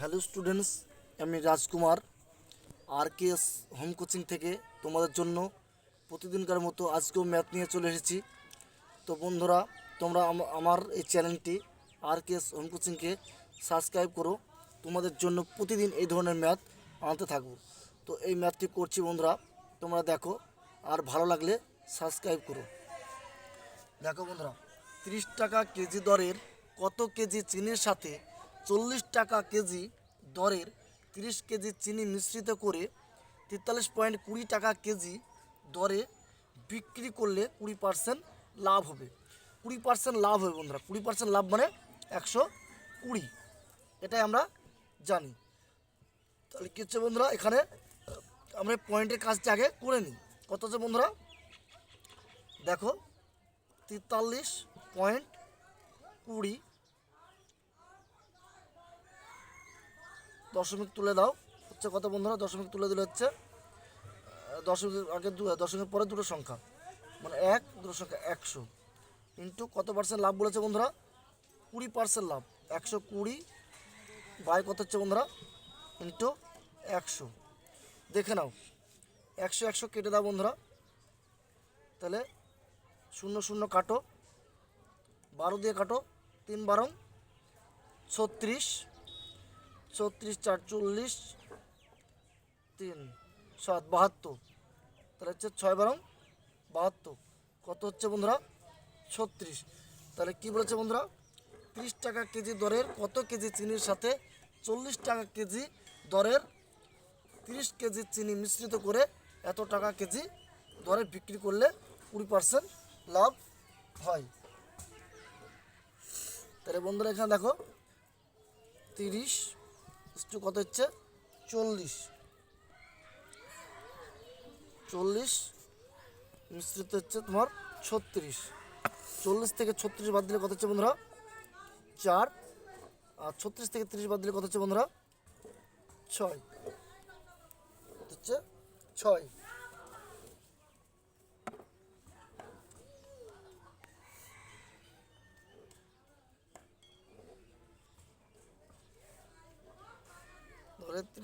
Hello students আমি Rajkumar R K S home coaching থেকে তোমাদের জন্য প্রতিদিনকার মতো আজকেও ম্যাথ নিয়ে চলে এসেছি। তো বন্ধুরা, তোমরা আম- আমার এই চ্যানেলটি আর কে এস হোম কোচিংকে সাবস্ক্রাইব করো। তোমাদের জন্য প্রতিদিন এই ধরনের ম্যাথ আনতে থাকব। তো এই ম্যাথটি করছি বন্ধুরা, তোমরা দেখো, আর ভালো লাগলে সাবস্ক্রাইব করো। দেখো বন্ধুরা, তিরিশ টাকা কেজি দরের কত কেজি চিনির সাথে চল্লিশ টাকা কেজি দরের তিরিশ কেজি চিনি মিশ্রিত করে তেতাল্লিশ পয়েন্ট কুড়ি টাকা কেজি দরে বিক্রি করলে কুড়ি পার্সেন্ট লাভ হবে। কুড়ি পার্সেন্ট লাভ হবে বন্ধুরা, কুড়ি পার্সেন্ট লাভ মানে একশো কুড়ি, এটাই আমরা জানি। তাহলে কী হচ্ছে বন্ধুরা, এখানে আমরা পয়েন্টের কাজটা আগে করে নিই। কত হচ্ছে বন্ধুরা? দেখো, তেতাল্লিশ পয়েন্ট কুড়ি দশমিক তুলে দাও। হচ্ছে কত বন্ধুরা? দশমিক তুলে দিলে হচ্ছে দশমিক আগে দু দশমিক পরে দুটো সংখ্যা। মানে এক, দুটো সংখ্যা একশো। ইন্টু কত পার্সেন্ট লাভ বলেছে বন্ধুরা? কুড়ি পার্সেন্ট লাভ। একশো কুড়ি বাই কত হচ্ছে বন্ধুরা? ইন্টু একশো। দেখে নাও। একশো একশো কেটে দাও বন্ধুরা। তাহলে শূন্য শূন্য কাটো। বারো দিয়ে কাটো। তিন বারো ছত্রিশ। ছত্রিশ চার চল্লিশ তিন, সাত, বাহাত্তর। তাহলে হচ্ছে ছয় বারো বাহাত্তর। কত হচ্ছে বন্ধুরা? ছত্রিশ। তাহলে কি বলেছে বন্ধুরা? তিরিশ টাকা কেজি দরের কত কেজি চিনির সাথে চল্লিশ টাকা কেজি দরের তিরিশ কেজি চিনি মিশ্রিত করে এত টাকা কেজি দরে বিক্রি করলে কুড়ি পার্সেন্ট লাভ হয়। তাহলে বন্ধুরা এখানে দেখো, তিরিশ কত হচ্ছে? চল্লিশ। চল্লিশ মিশ্রিত হচ্ছে তোমার ছত্রিশ। চল্লিশ থেকে ছত্রিশ বাদ দিলে কত হচ্ছে বন্ধুরা? চার। আর ছত্রিশ থেকে তিরিশ বাদ দিলে কত হচ্ছে বন্ধুরা? ছয়। হচ্ছে? ছয়।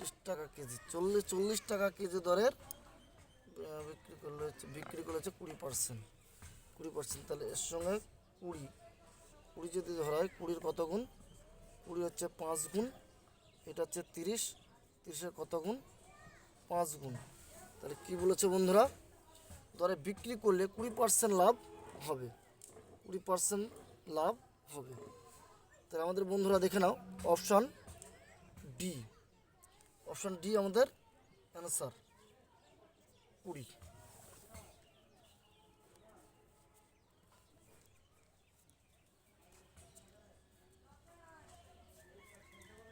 তিরিশ টাকা কেজি, চল্লিশ চল্লিশ টাকা কেজি দরের বিক্রি করলে হচ্ছে, বিক্রি করলে হচ্ছে কুড়ি পার্সেন্ট কুড়ি পার্সেন্ট তাহলে এর সঙ্গে কুড়ি। কুড়ি যদি ধরা হয়, কুড়ির কত গুণ? কুড়ি হচ্ছে পাঁচ গুণ, এটা হচ্ছে তিরিশ। তিরিশের কত গুণ? পাঁচ গুণ। তাহলে কি বলেছে বন্ধুরা? দরে বিক্রি করলে কুড়ি পার্সেন্ট লাভ হবে। কুড়ি পার্সেন্ট লাভ হবে। তাহলে আমাদের বন্ধুরা দেখে নাও অপশান ডি অপশান ডি আমাদের অ্যান্সার কুড়ি।